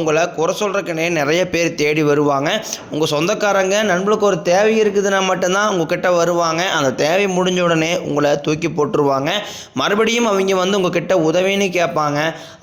உங்களை குறை சொல்கிறக்குனே நிறைய பேர் தேடி வருவாங்க. உங்கள் சொந்தக்காரங்க நண்பர்களுக்கு ஒரு தேவை இருக்குதுன்னா மட்டும்தான் உங்ககிட்ட வருவாங்க. அந்த தேவை முடிஞ்ச உடனே உங்களை தூக்கி போட்டுருவாங்க. மறுபடியும் அவங்க வந்து உங்ககிட்ட உதவின்னு கேட்பாங்க.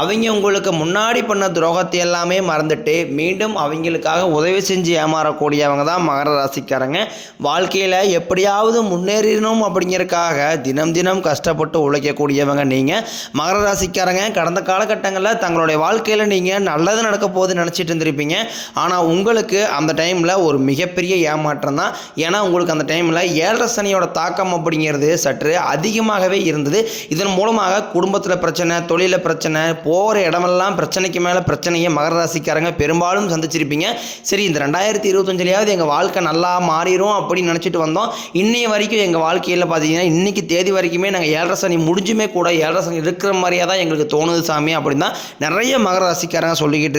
அவங்க உங்களுக்கு முன்னாடி பண்ண துரோகத்தை எல்லாமே மறந்துட்டு மீண்டும் அவங்களுக்காக உதவி செஞ்சு ஏமாறக்கூடியவங்க தான் மகர ராசிக்காரங்க. வாழ்க்கையில் எப்படியாவது முன்னேறணும் அப்படிங்கிறதுக்காக தினம் தினம் கஷ்டப்பட்டு உழைக்கக்கூடியவங்க நீங்கள் மகர ராசிக்காரங்க கடந்த காலகட்டங்களில் தங்களுடைய வாழ்க்கையில் நீங்கள் நல்லது நடக்க போகுது நினச்சிட்டு இருந்திருப்பீங்க. ஆனால் உங்களுக்கு அந்த டைமில் ஒரு மிகப்பெரிய ஏமாற்றம் தான். ஏன்னா உங்களுக்கு அந்த டைமில் ஏழரை சனியோட தாக்கம் அப்படிங்கிறது சற்று அதிகமாகவே இருந்தது. இதன் மூலமாக குடும்பத்தில் பிரச்சனை தொழிலில் பிரச்சனை போகிற இடமெல்லாம் பிரச்சனைக்கு மேலே பிரச்சனையை மகர ராசிக்காரங்க பெரும்பாலும் சந்திச்சிருப்பீங்க. சரி இந்த ரெண்டாயிரத்தி இருபத்தஞ்சிலையாவது எங்கள் வாழ்க்கை நல்லா மாறிடும் அப்படின்னு நினச்சிட்டு வந்தோம். இன்னைய வரைக்கும் எங்கள் வாழ்க்கையில் பார்த்தீங்கன்னா இன்னைக்கு தேதி வரைக்குமே நாங்கள் ஏழரை சனி முடிஞ்சுமே கூட ஏழரை சனி இருக்கிற மாதிரியாக தான் எங்களுக்கு தோணுது சாமி அப்படின்னு தான் நிறைய மகர ராசிக்காரங்க சொல்லிக்கிட்டு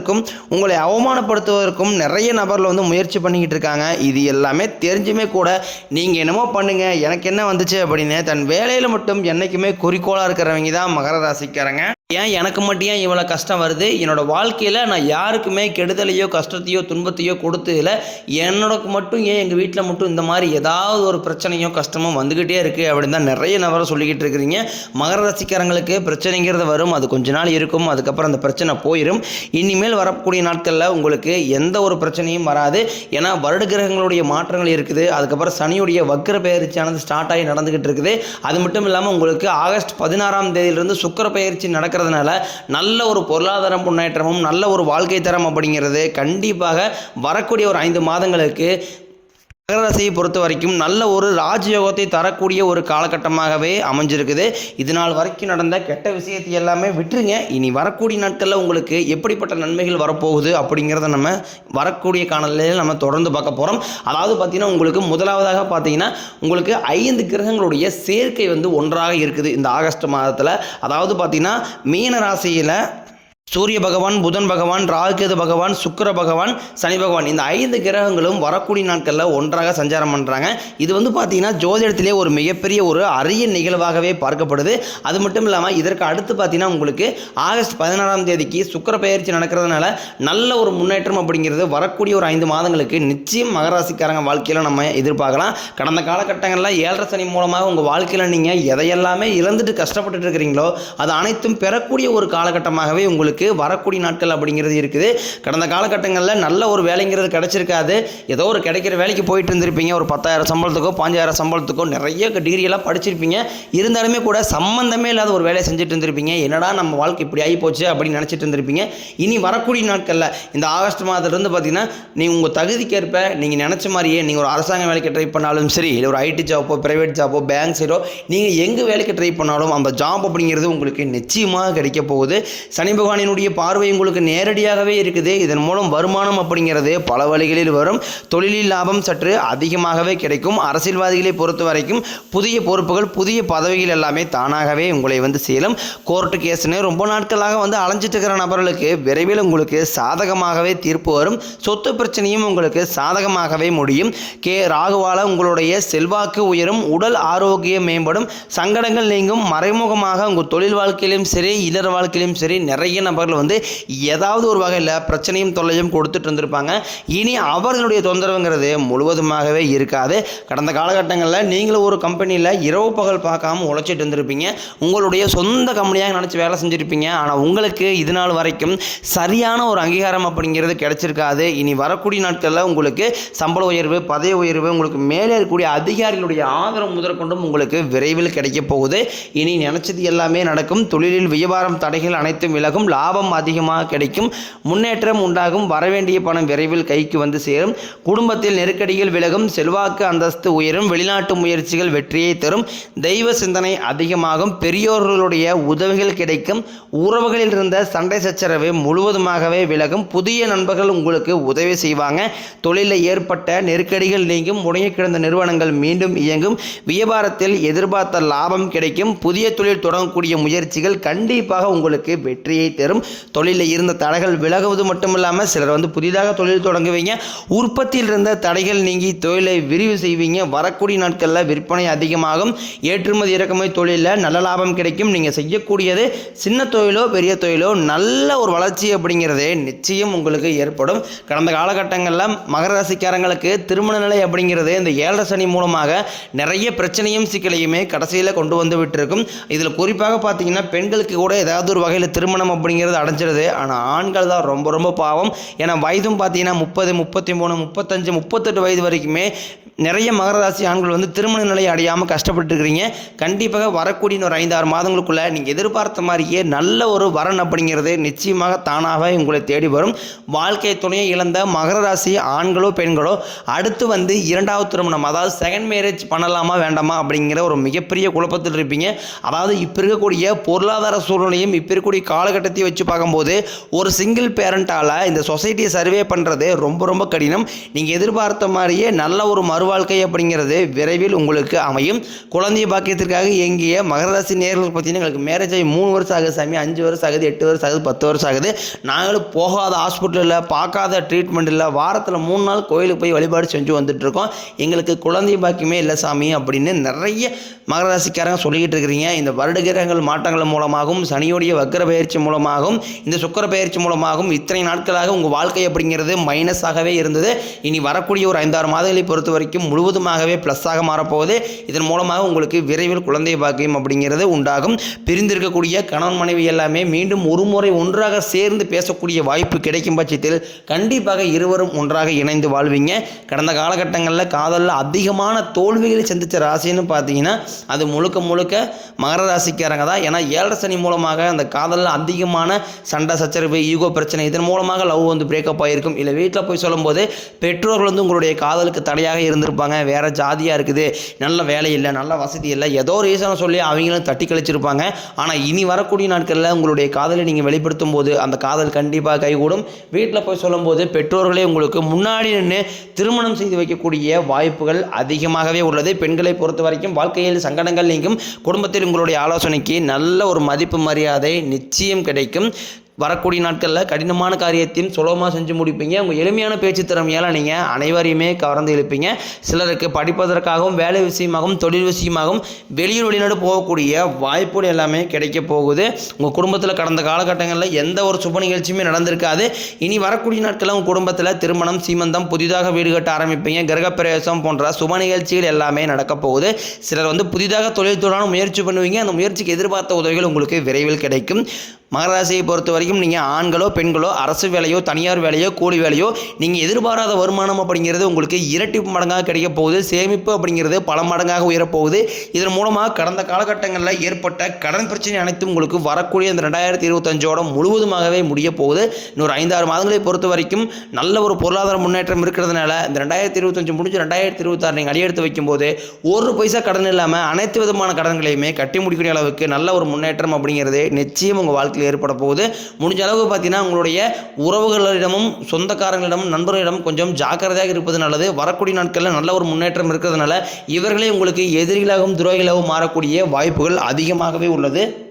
தடுப்பதற்கும் உங்களை அவமானப்படுத்துவதற்கும் நிறைய நபரில் வந்து முயற்சி பண்ணிக்கிட்டு இருக்காங்க. இது எல்லாமே தெரிஞ்சுமே கூட நீங்கள் என்னமோ பண்ணுங்க எனக்கு என்ன வந்துச்சு அப்படின்னு தன் வேலையில் மட்டும் என்றைக்குமே குறிக்கோளாக இருக்கிறவங்க தான் மகர ராசிக்காரங்க. ஏன் எனக்கு மட்டும் ஏன் இவ்வளோ கஷ்டம் வருது? என்னோட வாழ்க்கையில் நான் யாருக்குமே கெடுதலையோ கஷ்டத்தையோ துன்பத்தையோ கொடுத்ததில்ல. என்னோட மட்டும் ஏன் எங்கள் வீட்டில் மட்டும் இந்த மாதிரி ஏதாவது ஒரு பிரச்சனையோ கஷ்டமோ வந்துக்கிட்டே இருக்குது அப்படின்னு தான் நிறைய நபரை சொல்லிக்கிட்டு இருக்கிறீங்க. மகர ராசிக்காரங்களுக்கு பிரச்சனைங்கிறது வரும். அது கொஞ்ச நாள் இருக்கும். அதுக்கப்புறம் அந்த பிரச்சனை போயிடும் இனிமேல் வரக்கூடிய நாட்களில் உங்களுக்கு எந்த ஒரு பிரச்சனையும் வராது. ஏன்னா வருட கிரகங்களுடைய மாற்றங்கள் இருக்குது. அதுக்கப்புறம் சனியுடைய வக்கர பயிற்சியானது ஸ்டார்ட் ஆகி நடந்துக்கிட்டு இருக்குது. அது மட்டும் இல்லாமல் உங்களுக்கு ஆகஸ்ட் பதினாறாம் தேதியிலிருந்து சுக்கர பயிற்சி நடக்கிற இருக்கிறதுனால நல்ல ஒரு பொருளாதார முன்னேற்றமும் நல்ல ஒரு வாழ்க்கை தரம் அப்படிங்கிறது கண்டிப்பாக வரக்கூடிய ஒரு ஐந்து மாதங்களுக்கு மகர ராசியை பொறுத்த வரைக்கும் நல்ல ஒரு ராஜயோகத்தை தரக்கூடிய ஒரு காலகட்டமாகவே அமைஞ்சிருக்குது. இது நாள் வரைக்கும் நடந்த கெட்ட விஷயத்தை எல்லாமே விட்டுருங்க. இனி வரக்கூடிய நாட்களில் உங்களுக்கு எப்படிப்பட்ட நன்மைகள் வரப்போகுது அப்படிங்கிறத நம்ம வரக்கூடிய காணொலியில் நம்ம தொடர்ந்து பார்க்க போகிறோம் அதாவது பார்த்தீங்கன்னா உங்களுக்கு முதலாவதாக பார்த்தீங்கன்னா உங்களுக்கு ஐந்து கிரகங்களுடைய சேர்க்கை வந்து ஒன்றாக இருக்குது இந்த ஆகஸ்ட் மாதத்தில். அதாவது பார்த்திங்கன்னா மீன ராசியில் சூரிய பகவான் புதன் பகவான் ராகுகேது பகவான் சுக்கிர பகவான் சனி பகவான். இந்த ஐந்து கிரகங்களும் வரக்கூடிய நாட்களில் ஒன்றாக சஞ்சாரம் பண்ணுறாங்க இது வந்து பார்த்தீங்கன்னா ஜோதிடத்திலே ஒரு மிகப்பெரிய ஒரு அரிய நிகழ்வாகவே பார்க்கப்படுது. அது மட்டும் இல்லாமல் இதற்கு அடுத்து பார்த்தீங்கன்னா உங்களுக்கு ஆகஸ்ட் பதினாறாம் தேதிக்கு சுக்கிர பயிற்சி நடக்கிறதுனால நல்ல ஒரு முன்னேற்றம் அப்படிங்கிறது வரக்கூடிய ஒரு ஐந்து மாதங்களுக்கு நிச்சயம் மகராசிக்காரங்க வாழ்க்கையில் நம்ம எதிர்பார்க்கலாம். கடந்த காலகட்டங்களில் ஏழரை சனி மூலமாக உங்கள் வாழ்க்கையில் நீங்கள் எதையெல்லாமே இழந்துட்டு கஷ்டப்பட்டுட்டு இருக்கிறீங்களோ அது அனைத்தும் பெறக்கூடிய ஒரு காலகட்டமாகவே உங்களுக்கு வரக்கூடிய நாட்கள் அப்படிங்கிறது இருக்குது. கடந்த காலகட்டங்களில் நல்ல ஒரு வேலைங்கிறது கிடச்சிருக்காது. ஏதோ ஒரு கிடைக்கிற வேலைக்கு போயிட்டு இருந்திருப்பீங்க. ஒரு பத்தாயிரம் சம்பளத்துக்கோ பாஞ்சாயிரம் சம்பளத்துக்கோ நிறைய டிகிரியெல்லாம் படிச்சிருப்பீங்க. இருந்தாலுமே கூட சம்மந்தமே இல்லாத ஒரு வேலையை செஞ்சுட்டு இருந்திருப்பீங்க. என்னடா நம்ம வாழ்க்கை இப்படி ஆகி போச்சு அப்படின்னு நினச்சிட்டு இருந்திருப்பீங்க. இனி வரக்கூடிய நாட்களில் இந்த ஆகஸ்ட் மாதத்துலேருந்து பார்த்தீங்கன்னா நீங்கள் உங்கள் தகுதிக்கேற்ப நீங்கள் நினச்ச மாதிரியே நீங்கள் ஒரு அரசாங்க வேலைக்கு ட்ரை பண்ணாலும் சரி இல்லை ஒரு ஐடி ஜாப்போ ப்ரைவேட் ஜாப்போ பேங்க் சைடோ நீங்கள் எங்கே வேலைக்கு ட்ரை பண்ணாலும் அந்த ஜாப் அப்படிங்கிறது உங்களுக்கு நிச்சயமாக கிடைக்க போகுது. சனி பகவானின் செவ்வாயினுடைய பார்வை உங்களுக்கு நேரடியாகவே இருக்குது. இதன் மூலம் வருமானம் அப்படிங்கிறது பல வழிகளில் வரும். தொழிலில் லாபம் சற்று அதிகமாகவே கிடைக்கும். அரசியல்வாதிகளை பொறுத்த வரைக்கும் புதிய பொறுப்புகள் புதிய பதவிகள் எல்லாமே தானாகவே உங்களை வந்து சேலம். கோர்ட்டு கேஸ்னு ரொம்ப நாட்களாக வந்து அலைஞ்சிட்டு இருக்கிற நபர்களுக்கு விரைவில் உங்களுக்கு சாதகமாகவே தீர்ப்பு வரும். சொத்து பிரச்சனையும் உங்களுக்கு சாதகமாகவே முடியும். கே. ராகுவால உங்களுடைய செல்வாக்கு உயரும். உடல் ஆரோக்கியம் மேம்படும். சங்கடங்கள் நீங்கும். மறைமுகமாக உங்கள் தொழில் வாழ்க்கையிலும் சரி இல்லற வாழ்க்கையிலும் சரி நிறைய நபர்கள் வந்து ஏதாவது ஒரு வகையில் பிரச்சனையும் தொல்லையும் கொடுத்துட்டு இருந்திருப்பாங்க. இனி அவர்களுடைய தொந்தரவுங்கிறது முழுவதுமாகவே இருக்காது. கடந்த காலகட்டங்களில் நீங்களும் ஒரு கம்பெனியில் இரவு பகல் பார்க்காம உழைச்சிட்டு இருந்திருப்பீங்க. உங்களுடைய சொந்த கம்பெனியாக நினச்சி வேலை செஞ்சுருப்பீங்க. ஆனால் உங்களுக்கு இது நாள் வரைக்கும் சரியான ஒரு அங்கீகாரம் அப்படிங்கிறது கிடைச்சிருக்காது. இனி வரக்கூடிய நாட்களில் உங்களுக்கு சம்பள உயர்வு பதவி உயர்வு உங்களுக்கு மேலே இருக்கக்கூடிய அதிகாரிகளுடைய ஆதரவு முதற்கொண்டும் உங்களுக்கு விரைவில் கிடைக்க போகுது. இனி நினச்சது எல்லாமே நடக்கும். தொழிலில் வியாபாரம் தடைகள் அனைத்தும் விலகும். லாபம் அதிகமாக கிடைக்கும். முன்னேற்றம் உண்டாகும். வரவேண்டிய பணம் விரைவில் கைக்கு வந்து சேரும். குடும்பத்தில் நெருக்கடிகள் விலகும். செல்வாக்கு அந்தஸ்து உயரும். வெளிநாட்டு முயற்சிகள் வெற்றியை தரும். தெய்வ சிந்தனை அதிகமாகும். பெரியோர்களுடைய உதவிகள் கிடைக்கும். உறவுகளில் இருந்த சண்டை சச்சரவு முழுவதுமாகவே விலகும். புதிய நண்பர்கள் உங்களுக்கு உதவி செய்வாங்க. தொழிலில் ஏற்பட்ட நெருக்கடிகள் நீங்கும். முடங்கி கிடந்த நிறுவனங்கள் மீண்டும் இயங்கும். வியாபாரத்தில் எதிர்பார்த்த லாபம் கிடைக்கும். புதிய தொழில் தொடங்கக்கூடிய முயற்சிகள் கண்டிப்பாக உங்களுக்கு வெற்றியை தரும். தொழிலில் இருந்த தடைகள் விலகுவது மட்டும் இல்லாமல் சிலர் வந்து புதிதாக தொழில் தொடங்குவீங்க. உற்பத்தியில் இருந்த தடைகள் நீங்கி தொழிலை விரிவு செய்வீங்க. வரக்கூடிய நாட்களில் விற்பனை அதிகமாகும். ஏற்றுமதி இறக்குமதி தொழிலில் நல்ல லாபம் கிடைக்கும். நீங்கள் செய்யக்கூடியது சின்ன தொழிலோ பெரிய தொழிலோ நல்ல ஒரு வளர்ச்சி அப்படிங்கிறது நிச்சயம் உங்களுக்கு ஏற்படும். கடந்த காலகட்டங்களில் மகர ராசிக்காரங்களுக்கு திருமண நிலை அப்படிங்கிறது இந்த ஏழரை சனி மூலமாக நிறைய பிரச்சனையும் சிக்கலையுமே கடைசியில் கொண்டு வந்து விட்டுருக்கும். இதில் குறிப்பாக பார்த்தீங்கன்னா பெண்களுக்கு கூட ஏதாவது ஒரு வகையில் திருமணம் அப்படிங்கிறது அடைஞ்சிருது. ஆனால் ஆண்கள் தான் ரொம்ப ரொம்ப பாவம். ஏன்னா வயதும் பார்த்தீங்கன்னா முப்பது முப்பத்தி மூணு முப்பத்தஞ்சு முப்பத்தெட்டு வயது வரைக்குமே நிறைய மகர ராசி ஆண்கள் வந்து திருமண நிலை அடையாமல் கஷ்டப்பட்டுருக்கிறீங்க கண்டிப்பாக வரக்கூடிய ஒரு ஐந்தாறு மாதங்களுக்குள்ளே நீங்கள் எதிர்பார்த்த மாதிரியே நல்ல ஒரு வரன் அப்படிங்கிறது நிச்சயமாக தானாக உங்களை தேடி வரும். வாழ்க்கை துணையை இழந்த மகர ராசி ஆண்களோ பெண்களோ அடுத்து வந்து இரண்டாவது திருமணம் அதாவது செகண்ட் மேரேஜ் பண்ணலாமா வேண்டாமா அப்படிங்கிற ஒரு மிகப்பெரிய குழப்பத்தில் இருப்பீங்க. அதாவது இப்போ இருக்கக்கூடிய பொருளாதார சூழ்நிலையும் இப்போ இருக்கக்கூடிய காலகட்டத்தையும் வச்சு பார்க்கும்போது ஒரு சிங்கிள் பேரண்ட்டால் இந்த சொசைட்டியை சர்வே பண்ணுறது ரொம்ப ரொம்ப கடினம். நீங்கள் எதிர்பார்த்த மாதிரியே நல்ல ஒரு மறுவாழ்க்கை அப்படிங்கிறது விரைவில் உங்களுக்கு அமையும். குழந்தை பாக்கியத்திற்காக இயங்கிய மகர ராசி நேர்கள் பார்த்தீங்கன்னா எங்களுக்கு மேரேஜ் ஆகி மூணு வருஷம் ஆகுது சாமி அஞ்சு வருஷம் ஆகுது எட்டு வருஷம் ஆகுது பத்து வருஷம் ஆகுது. நாங்களும் போகாத ஹாஸ்பிட்டலில் பார்க்காத ட்ரீட்மெண்ட் இல்லை வாரத்தில் மூணு நாள் கோயிலுக்கு போய் வழிபாடு செஞ்சு வந்துட்டுருக்கோம் எங்களுக்கு குழந்தை பாக்கியமே இல்லை சாமி அப்படின்னு நிறைய மகராசிக்காரங்க சொல்லிக்கிட்டு இருக்கிறீங்க. இந்த வருடகிரகங்கள் மாற்றங்கள் மூலமாகவும் சனியோடைய வக்கர பயிற்சி மூலமாக மூலமாகவும் இந்த சுக்கர பயிற்சி மூலமாகவும் இத்தனை நாட்களாக உங்கள் வாழ்க்கை அப்படிங்கிறது மைனஸாகவே இருந்தது. இனி வரக்கூடிய ஒரு ஐந்தாறு மாதங்களை பொறுத்த வரைக்கும் முழுவதுமாகவே ப்ளஸ்ஸாக மாறப்போகுது. இதன் மூலமாக உங்களுக்கு விரைவில் குழந்தை பாக்கியம் அப்படிங்கிறது உண்டாகும். பிரிந்திருக்கக்கூடிய கணவன் மனைவி எல்லாமே மீண்டும் ஒரு முறை ஒன்றாக சேர்ந்து பேசக்கூடிய வாய்ப்பு கிடைக்கும் பட்சத்தில் கண்டிப்பாக இருவரும் ஒன்றாக இணைந்து வாழ்வீங்க. கடந்த காலகட்டங்களில் காதலில் அதிகமான தோல்விகளை சந்தித்த ராசின்னு பார்த்தீங்கன்னா அது முழுக்க முழுக்க மகர ராசிக்காரங்க தான். ஏன்னா ஏழரை சனி மூலமாக அந்த காதலில் அதிகமான சண்டை சச்சரவு ஈகோ பிரச்சனை இதன் மூலமாக லவ் வந்து பிரேக்கப் ஆகிருக்கும் இல்லை வீட்டில் போய் சொல்லும்போது பெற்றோர்கள் வந்து உங்களுடைய காதலுக்கு தடையாக இருந்திருப்பாங்க. வேறு ஜாதியாக இருக்குது. நல்ல வேலை இல்லை நல்ல வசதி இல்லை. ஏதோ ரீசனை சொல்லி அவங்களும் தட்டி கழிச்சிருப்பாங்க. ஆனால் இனி வரக்கூடிய நாட்களில் உங்களுடைய காதலை நீங்கள் வெளிப்படுத்தும் போது அந்த காதல் கண்டிப்பாக கைகூடும். வீட்டில் போய் சொல்லும்போது பெற்றோர்களே உங்களுக்கு முன்னாடி நின்று திருமணம் செய்து வைக்கக்கூடிய வாய்ப்புகள் அதிகமாகவே உள்ளது. பெண்களை பொறுத்த வரைக்கும் வாழ்க்கையில் சங்கடங்கள் நீங்கும். குடும்பத்தில் உங்களுடைய ஆலோசனைக்கு நல்ல ஒரு மதிப்பு மரியாதை நிச்சயம் கிடைக்கும். வரக்கூடிய நாட்களில் கடினமான காரியத்தையும் சுலபமாக செஞ்சு முடிப்பீங்க. உங்கள் எளிமையான பேச்சு திறமையால் நீங்கள் அனைவரையுமே கவர்ந்து இழுப்பீங்க. சிலருக்கு படிப்பதற்காகவும் வேலை விஷயமாகவும் தொழில் விஷயமாகவும் வெளியூர் வெளிநாடு போகக்கூடிய வாய்ப்புகள் எல்லாமே கிடைக்க போகுது. உங்கள் குடும்பத்தில் கடந்த காலகட்டங்களில் எந்த ஒரு சுப நிகழ்ச்சியுமே நடந்திருக்காது. இனி வரக்கூடிய நாட்களில் உங்கள் குடும்பத்தில் திருமணம் சீமந்தம் புதிதாக வீடு கட்ட ஆரம்பிப்பீங்க. கிரகப்பிரவேசம் போன்ற சுப நிகழ்ச்சிகள் எல்லாமே நடக்க போகுது. சிலர் வந்து புதிதாக தொழில் தொடரான முயற்சி பண்ணுவீங்க. அந்த முயற்சிக்கு எதிர்பார்த்த உதவிகள் உங்களுக்கு விரைவில் கிடைக்கும். மகராசியை பொறுத்த வரைக்கும் நீங்கள் ஆண்களோ பெண்களோ அரசு வேலையோ தனியார் வேலையோ கூலி வேலையோ நீங்கள் எதிர்பாராத வருமானம் அப்படிங்கிறது உங்களுக்கு இரட்டிப்பு மடங்காக கிடைக்க போகுது. சேமிப்பு அப்படிங்கிறது பல மடங்காக உயரப்போகுது. இதன் மூலமாக கடந்த காலகட்டங்களில் ஏற்பட்ட கடன் பிரச்சனை அனைத்தும் உங்களுக்கு வரக்கூடிய இந்த ரெண்டாயிரத்தி இருபத்தஞ்சோட முழுவதுமாகவே முடிய போகுது. இன்னொரு ஐந்தாறு மாதங்களை பொறுத்த வரைக்கும் நல்ல ஒரு பொருளாதார முன்னேற்றம் இருக்கிறதுனால இந்த ரெண்டாயிரத்தி இருபத்தஞ்சு முடிஞ்சு ரெண்டாயிரத்தி இருபத்தாறு நீங்கள் அடியெடுத்து வைக்கும்போது ஒரு பைசா கடன் இல்லாமல் அனைத்து விதமான கடன்களையுமே கட்டி முடிக்கக்கூடிய அளவுக்கு நல்ல ஒரு முன்னேற்றம் அப்படிங்கிறது நிச்சயம் உங்கள் வாழ்க்கையில் காலத்தில் ஏற்பட போகுது. முடிஞ்ச அளவு பார்த்தீங்கன்னா உங்களுடைய உறவுகளிடமும் சொந்தக்காரங்களிடமும் நண்பர்களிடம் கொஞ்சம் ஜாக்கிரதையாக இருப்பது நல்லது. வரக்கூடிய நாட்களில் நல்ல ஒரு முன்னேற்றம் இருக்கிறதுனால இவர்களே உங்களுக்கு எதிரிகளாகவும் துரோகிகளாகவும் மாறக்கூடிய வாய்ப்புகள் அதிகமாகவே உள்ளது.